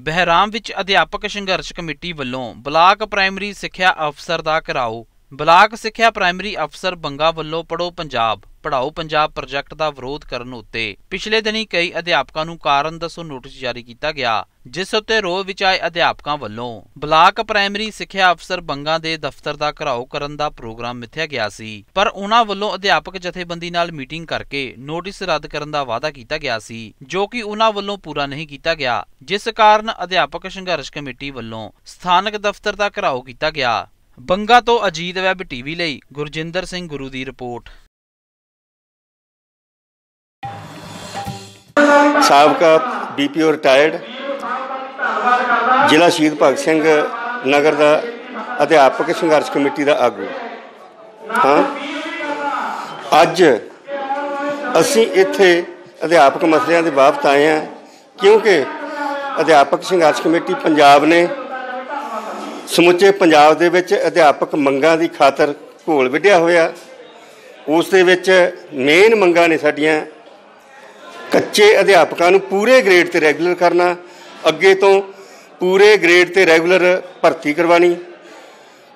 ਬਹਿਰਾਮ ਵਿੱਚ ਅਧਿਆਪਕ ਸੰਘਰਸ਼ ਕਮੇਟੀ ਵੱਲੋਂ ਬਲਾਕ ਪ੍ਰਾਇਮਰੀ ਸਿੱਖਿਆ ਅਫਸਰ ਦਾ ਘਿਰਾਓ। ਬਲਾਕ ਸਿੱਖਿਆ ਪ੍ਰਾਇਮਰੀ ਅਫਸਰ ਬੰਗਾ ਵੱਲੋਂ ਪੜੋ ਪੰਜਾਬ। ਪੜਾਓ ਪੰਜਾਬ ਪ੍ਰੋਜੈਕਟ ਦਾ ਵਿਰੋਧ ਕਰਨ ਉੱਤੇ ਪਿਛਲੇ ਦਿਨੀ ਕਈ ਅਧਿਆਪਕਾਂ ਨੂੰ ਕਾਰਨ ਦੱਸੋ ਨੋਟਿਸ ਜਾਰੀ ਕੀਤਾ ਗਿਆ, ਜਿਸ ਉੱਤੇ ਰੋਹ ਵਿੱਚ ਆਏ ਅਧਿਆਪਕਾਂ ਵੱਲੋਂ ਬਲਾਕ ਪ੍ਰਾਇਮਰੀ ਸਿੱਖਿਆ ਅਫਸਰ ਬੰਗਾ ਦੇ ਦਫ਼ਤਰ ਦਾ ਘਿਰਾਓ ਕਰਨ ਦਾ ਪ੍ਰੋਗਰਾਮ ਮਿੱਥਿਆ ਗਿਆ ਸੀ, ਪਰ ਉਹਨਾਂ ਵੱਲੋਂ ਅਧਿਆਪਕ ਜਥੇਬੰਦੀ ਨਾਲ ਮੀਟਿੰਗ ਕਰਕੇ ਨੋਟਿਸ ਰੱਦ ਕਰਨ ਦਾ ਵਾਅਦਾ ਕੀਤਾ ਗਿਆ ਸੀ, ਜੋ ਕਿ ਉਹਨਾਂ ਵੱਲੋਂ ਪੂਰਾ ਨਹੀਂ ਕੀਤਾ ਗਿਆ, ਜਿਸ ਕਾਰਨ ਅਧਿਆਪਕ ਸੰਘਰਸ਼ ਕਮੇਟੀ ਵੱਲੋਂ ਸਥਾਨਕ ਦਫ਼ਤਰ ਦਾ ਘਿਰਾਓ ਕੀਤਾ ਗਿਆ। ਬੰਗਾ ਤੋਂ ਅਜੀਤ ਵੈਬ ਟੀਵੀ ਲਈ ਗੁਰਜਿੰਦਰ ਸਿੰਘ ਗੁਰੂ ਦੀ ਰਿਪੋਰਟ। ਸਾਬਕਾ ਬੀਪੀਓ ਰਿਟਾਇਰਡ ਜ਼ਿਲ੍ਹਾ ਸ਼ਹੀਦ ਭਗਤ ਸਿੰਘ ਨਗਰ ਦਾ ਅਧਿਆਪਕ ਸੰਘਰਸ਼ ਕਮੇਟੀ ਦਾ ਆਗੂ। ਹਾਂ। ਅੱਜ ਅਸੀਂ ਇੱਥੇ ਅਧਿਆਪਕ ਮਸਲਿਆਂ ਦੇ ਬਾਬਤ ਆਏ ਹਾਂ, ਕਿਉਂਕਿ ਅਧਿਆਪਕ ਸੰਘਰਸ਼ ਕਮੇਟੀ ਪੰਜਾਬ ਨੇ ਸਮੁੱਚੇ ਪੰਜਾਬ ਦੇ ਵਿੱਚ ਅਧਿਆਪਕ ਮੰਗਾਂ ਦੀ ਖਾਤਰ ਘੋਲ ਵਿੱਢਿਆ ਹੋਇਆ। ਉਸ ਦੇ ਵਿੱਚ ਮੇਨ ਮੰਗਾਂ ਨੇ ਸਾਡੀਆਂ ਕੱਚੇ ਅਧਿਆਪਕਾਂ ਨੂੰ ਪੂਰੇ ਗ੍ਰੇਡ ਤੇ ਰੈਗੂਲਰ ਕਰਨਾ, ਅੱਗੇ ਤੋਂ ਪੂਰੇ ਗ੍ਰੇਡ ਤੇ ਰੈਗੂਲਰ ਭਰਤੀ ਕਰਵਾਣੀ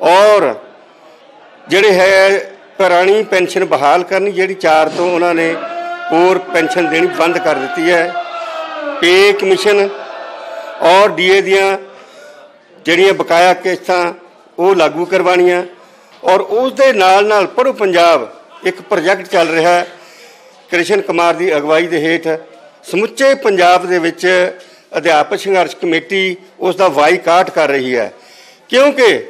ਔਰ ਜਿਹੜੇ ਹੈ ਪੁਰਾਣੀ ਪੈਨਸ਼ਨ ਬਹਾਲ ਕਰਨੀ, ਜਿਹੜੀ 4 ਤੋਂ ਉਹਨਾਂ ਨੇ ਹੋਰ ਪੈਨਸ਼ਨ ਦੇਣੀ ਬੰਦ ਕਰ ਦਿੱਤੀ ਹੈ। ਪੇ ਕਮਿਸ਼ਨ ਔਰ ਡੀਏ ਦੀਆਂ ਜਿਹੜੀਆਂ ਬਕਾਇਆ ਕਿਸ਼ਤਾਂ, ਉਹ ਲਾਗੂ ਕਰਵਾਣੀਆਂ ਔਰ ਉਸ ਦੇ ਨਾਲ ਨਾਲ ਪੜੋ ਪੰਜਾਬ ਇੱਕ ਪ੍ਰੋਜੈਕਟ ਚੱਲ ਰਿਹਾ ਹੈ ਕ੍ਰਿਸ਼ਨ ਕੁਮਾਰ ਦੀ ਅਗਵਾਈ ਦੇ ਹੇਠ ਸਮੁੱਚੇ ਪੰਜਾਬ ਦੇ ਵਿੱਚ ਅਧਿਆਪਕ ਸੰਘਰਸ਼ ਕਮੇਟੀ ਉਸ ਦਾ ਵਾਈਕਾਟ ਕਰ ਰਹੀ ਹੈ। ਕਿਉਂਕਿ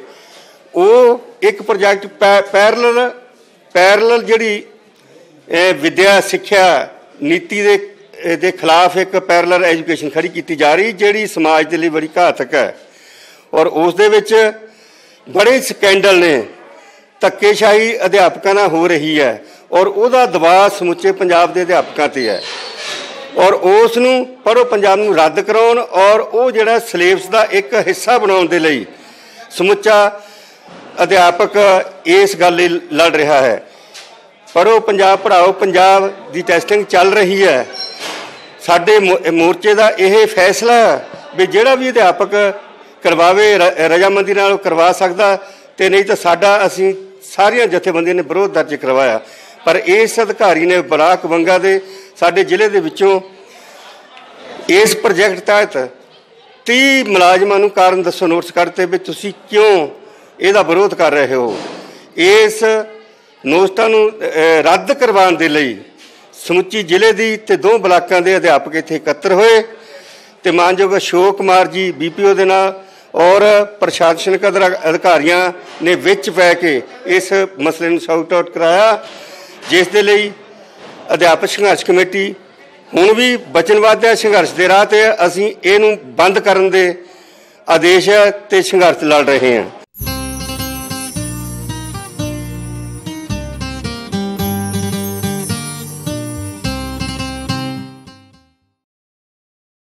ਉਹ ਇੱਕ ਪ੍ਰੋਜੈਕਟ ਪੈਰਲਲ ਪੈਰਲਲ ਜਿਹੜੀ, ਇਹ ਵਿਦਿਆ, ਸਿੱਖਿਆ ਨੀਤੀ ਦੇ ਦੇ ਖਿਲਾਫ ਇੱਕ ਪੈਰਲਲ ਐਜੂਕੇਸ਼ਨ ਖੜੀ ਕੀਤੀ ਜਾ ਰਹੀ, ਜਿਹੜੀ ਸਮਾਜ ਦੇ ਲਈ ਬੜੀ ਘਾਤਕ ਹੈ। ਔਰ ਉਸ ਦੇ ਵਿੱਚ ਬੜੇ ਸਕੈਂਡਲ ਨੇ। ਧੱਕੇਸ਼ਾਹੀ ਅਧਿਆਪਕਾਂ ਨਾਲ ਹੋ ਰਹੀ ਹੈ। ਔਰ ਉਹਦਾ ਦਬਾਅ ਸਮੁੱਚੇ ਪੰਜਾਬ ਦੇ ਅਧਿਆਪਕਾਂ ਤੇ ਹੈ। ਔਰ ਉਸ ਨੂੰ ਪੜੋ ਪੰਜਾਬ ਨੂੰ ਰੱਦ ਕਰਾਉਣ ਔਰ ਉਹ ਜਿਹੜਾ ਸਿਲੇਬਸ ਦਾ ਇੱਕ ਹਿੱਸਾ ਬਣਾਉਣ ਦੇ ਲਈ ਸਮੁੱਚਾ ਅਧਿਆਪਕ ਇਸ ਗੱਲ ਲਈ ਲੜ ਰਿਹਾ ਹੈ। ਪੜੋ ਪੰਜਾਬ ਪੜਾਓ ਪੰਜਾਬ ਦੀ ਟੈਸਟਿੰਗ ਚੱਲ ਰਹੀ ਹੈ। ਸਾਡੇ ਮੋਰਚੇ ਦਾ ਇਹ ਫੈਸਲਾ ਵੀ ਜਿਹੜਾ ਵੀ ਅਧਿਆਪਕ ਕਰਵਾਵੇ ਰਜਾਮੰਦੀ ਨਾਲ ਕਰਵਾ ਸਕਦਾ ਤੇ ਨਹੀਂ ਤਾਂ ਸਾਡਾ ਅਸੀਂ ਸਾਰੀਆਂ ਜਥੇਬੰਦੀਆਂ ਨੇ ਵਿਰੋਧ ਦਰਜ ਕਰਵਾਇਆ। ਪਰ ਇਸ ਅਧਿਕਾਰੀ ਨੇ ਬਲਾਕ ਬੰਗਾ ਦੇ ਸਾਡੇ ਜ਼ਿਲ੍ਹੇ ਦੇ ਵਿੱਚੋਂ ਇਸ ਪ੍ਰੋਜੈਕਟ ਤਹਿਤ 30 ਮੁਲਾਜ਼ਮਾਂ ਨੂੰ ਕਾਰਨ ਦੱਸੋ ਨੋਟਿਸ ਕਰਤੇ ਵੀ ਤੁਸੀਂ ਕਿਉਂ ਇਹਦਾ ਵਿਰੋਧ ਕਰ ਰਹੇ ਹੋ? ਇਸ ਨੋਟਿਸਾਂ ਨੂੰ ਰੱਦ ਕਰਵਾਉਣ ਦੇ ਲਈ ਸਮੁੱਚੀ ਜ਼ਿਲ੍ਹੇ ਦੀ ਤੇ ਦੋ ਬਲਾਕਾਂ ਦੇ ਅਧਿਆਪਕ ਇੱਥੇ ਇਕੱਤਰ ਹੋਏ ਤੇ ਮਾਨਯੋਗ ਅਸ਼ੋਕ ਕੁਮਾਰ ਜੀ, ਬੀਪੀਓ ਦੇ ਨਾਲ ਔਰ ਪ੍ਰਸ਼ਾਸਨਿਕ ਅਧਿਕਾਰੀਆਂ ਨੇ ਵਿੱਚ ਪੈ ਕੇ ਇਸ ਮਸਲੇ ਨੂੰ ਸੌਟ ਆਊਟ ਕਰਾਇਆ। ਜਿਸ ਦੇ ਲਈ ਅਧਿਆਪਕ ਸੰਘਰਸ਼ ਕਮੇਟੀ ਹੁਣ ਵੀ ਬਚਨਵਾਦ ਹੈ ਸੰਘਰਸ਼ ਦੇ ਰਾਹ ਤੇ ਅਸੀਂ ਇਹਨੂੰ ਬੰਦ ਕਰਨ ਦੇ ਆਦੇਸ਼ ਤੇ ਸੰਘਰਸ਼ ਲੜ ਰਹੇ ਹਾਂ।